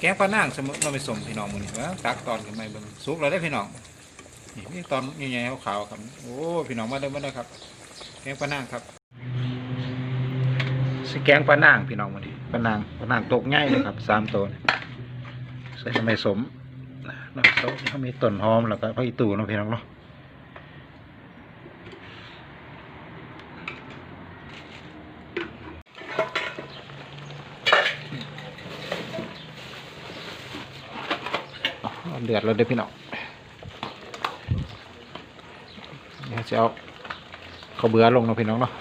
แกงปลาน่างสมมติเราไปส่งพี่น้องมื้อนี้ว่าตักตอนขึ้นมาเบิ่งสุกแล้วได้พี่น้องนี่มีตอนใหญ่ๆขาวๆครับโอ้พี่น้องมาเด้มาเด้ครับ แกงปลาน่างครับสแกงปลาน่างพี่น้องมื้อนี้ปลาน่างปลาน่างตกง่ายเลยครับสามตัวนี่ใส่ทำไมสมแล้วเขาเขามีต้นหอมแล้วก็ผักอีตู่เนาะพี่น้องเนาะ เดือดแล้วเด้อพี่น้องเดี๋ยวจะเอาข้าวเบื่อลงเนาะพี่น้องเนาะ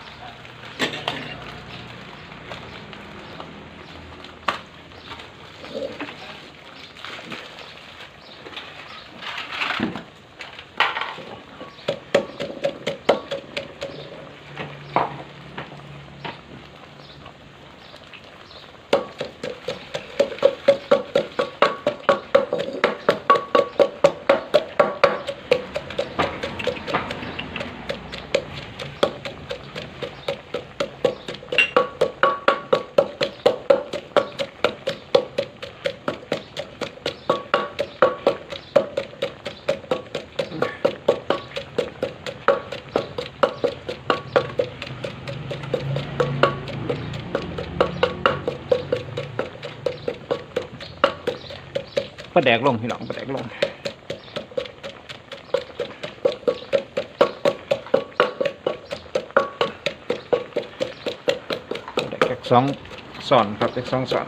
ลาแดกลงพี่น้องปลาแดกลงแดกสองสอนครับแดกสองสอน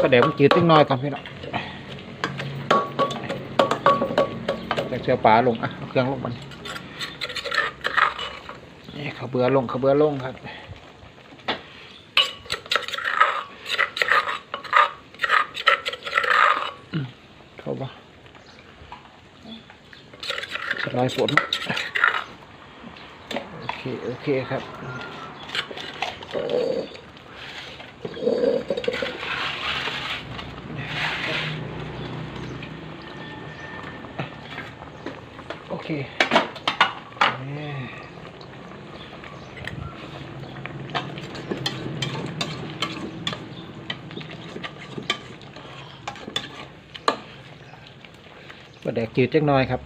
ก็เดี๋ยวมันจืดติ้งน้อยก่อนพี่น้องจากเชือปลาลงอะเครื่องลงมันนี่ขาเบือลงขาเบือลงครับเข้าปะสลายฝนโอเค โอเคครับ โอเคนี่ปลาแดกจืดจักหน่อยครับ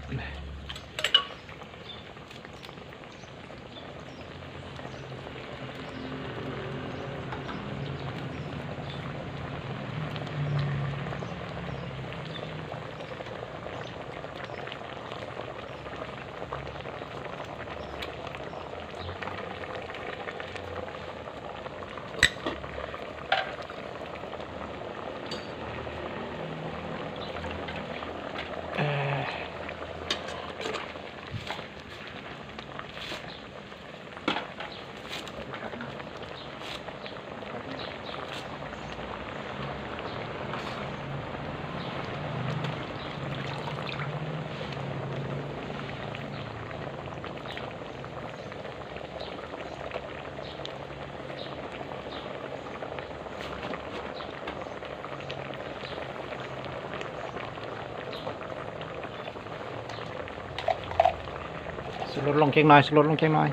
สลดลงเค็งน้อยสลดลงเค็งน้อย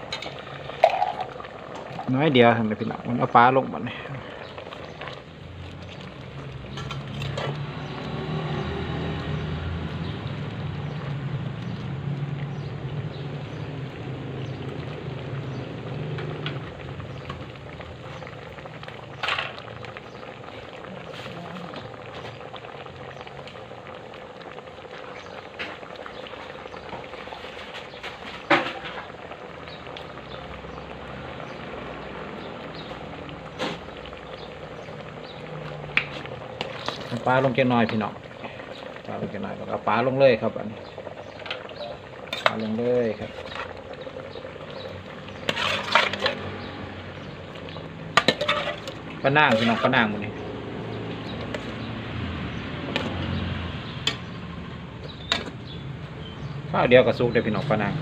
น้อยเดียวทำไมพี่น้องมันเอาปลาลงหมดเลย ปลาลงจะน้อยพี่น้องปลาลงจะน้อยก็ปลาลงเลยครับอันนี้ปลาลงเลยครับปลานางพี่น้องปลานางมันนี่ข้าวเดียวกับซุกเด้พี่น้องปลานาง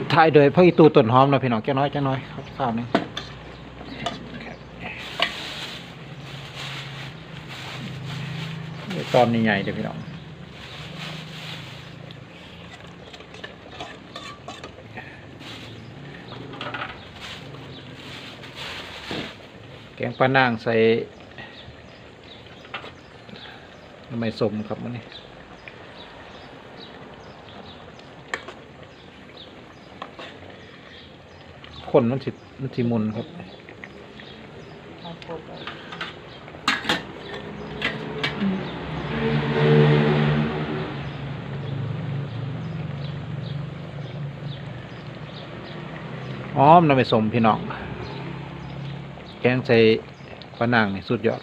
ปิดท้ายโดยพ่ออีตูต้นหอมนะพี่น้องแค่น้อยแค่น้อยครับข้าวหนึงตอนนี้ใหญ่เดี๋ยวพี่น้องแกงปลานางใส่น้ำไม่สมครับมันนี่ คนมันสิมันสิมุนครับอ้อมน้ำไม่สมพี่น้อง แกงใส่ปลานางนี่สุดยอด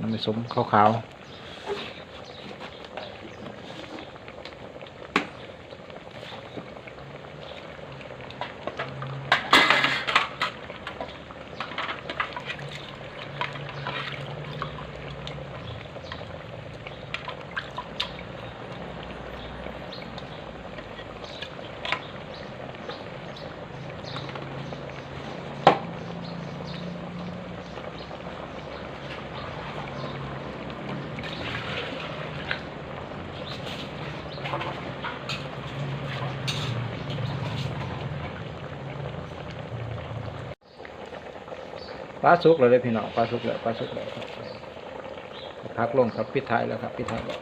น้ำไม่สมขาวๆ ปลาสุกเลยพี่น้องปลาสุกเลยปลาสุกเลยพักลงครับพิทายแล้วครับพิทายแล้ว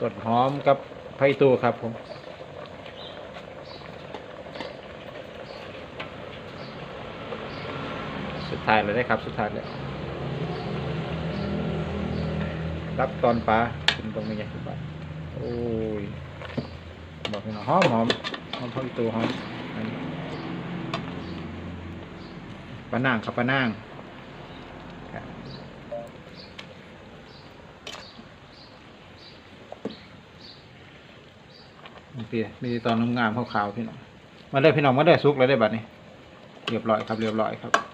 ต้นหอมกับไผ่ตูครับผมสุดท้ายเลยได้ครับ สุดท้ายเลยรับตอนปลากินตรงนี้ไงคุณป้าโอ้ยบอกพี่น้องหอมหอมหอมไผ่ตูหอมอันนี้ ปะนางครับปะนางเปียมีตอนงามๆขาวๆพี่น้องมาได้พี่น้องมาได้ซุกแล้วได้บัดนี้ เรียบร้อยครับเรียบร้อยครับ